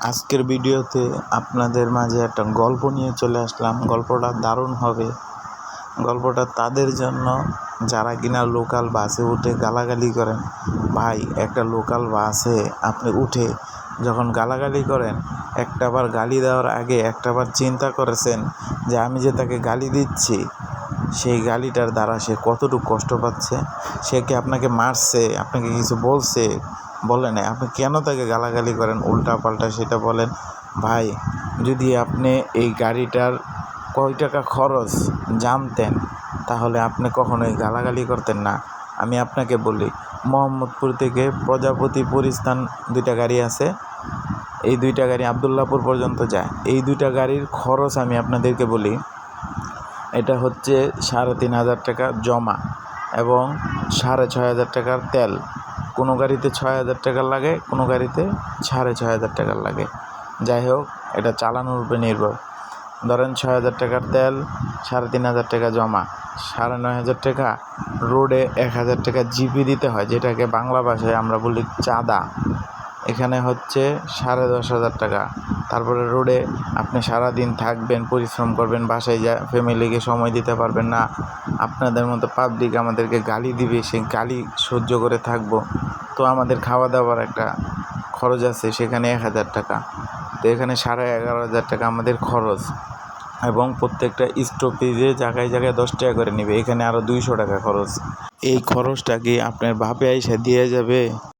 আজকের ভিডিওতে আপনাদের মাঝে একটা গল্প নিয়ে চলে আসলাম। গল্পটা দারুণ হবে। গল্পটা তাদের জন্য, যারা কিনা লোকাল বাসে উঠে গালাগালি করেন, ভাই, একটা লোকাল বাসে আপনি উঠে যখন গালাগালি করেন একটাবার গালি দেওয়ার আগে একটাবার চিন্তা করেছেন যে আমি যে তাকে গালি দিচ্ছি, সেই গালিটার দ্বারা সে কতটুকু কষ্ট পাচ্ছে? সে কি আপনাকে মারছে? আপনাকে কিছু বলছে? বলে আপনি কেন তাকে গালাগালি করেন? উল্টা পাল্টা সেটা বলেন। ভাই, যদি আপনি এই গাড়িটার কয় টাকা খরচ জানতেন, তাহলে আপনি কখনোই গালাগালি করতেন না। আমি আপনাকে বলি, মোহাম্মদপুর থেকে প্রজাপতি পরিস্থান দুইটা গাড়ি আছে। এই দুইটা গাড়ি আবদুল্লাপুর পর্যন্ত যায়। এই দুইটা গাড়ির খরচ আমি আপনাদেরকে বলি, এটা হচ্ছে সাড়ে তিন হাজার টাকা জমা এবং সাড়ে ছয় হাজার টাকার তেল। কোনো গাড়িতে ছয় হাজার টাকার লাগে, কোনো গাড়িতে সাড়ে ছয় হাজার টাকার লাগে। যাই হোক, এটা চালানোর উপরে নির্ভর। ধরেন ছয় হাজার টাকার তেল, সাড়ে তিন হাজার টাকা জমা। সাড়ে নয় হাজার টাকা রোডে এক হাজার টাকা জিপি দিতে হয়, যেটাকে বাংলা ভাষায় আমরা বলি চাঁদা। এখানে হচ্ছে সাড়ে দশ হাজার টাকা। তারপরে রোডে আপনি সারা দিন থাকবেন, পরিশ্রম করবেন, বাসায় যা ফ্যামিলিকে সময় দিতে পারবেন না। আপনাদের মতো পাবলিক আমাদেরকে গালি দিবে সেই গালি সহ্য করে থাকব। তো আমাদের খাওয়া দাওয়ার একটা খরচ আছে, সেখানে এক হাজার টাকা। তো এখানে সাড়ে এগারো হাজার টাকা আমাদের খরচ। এবং প্রত্যেকটা স্টপেজে জায়গায় জায়গায় দশ টাকা করে নেবে, এখানে আরও দুইশো টাকা খরচ। এই খরচটা কি আপনার বাপে আইসা দিয়ে যাবে।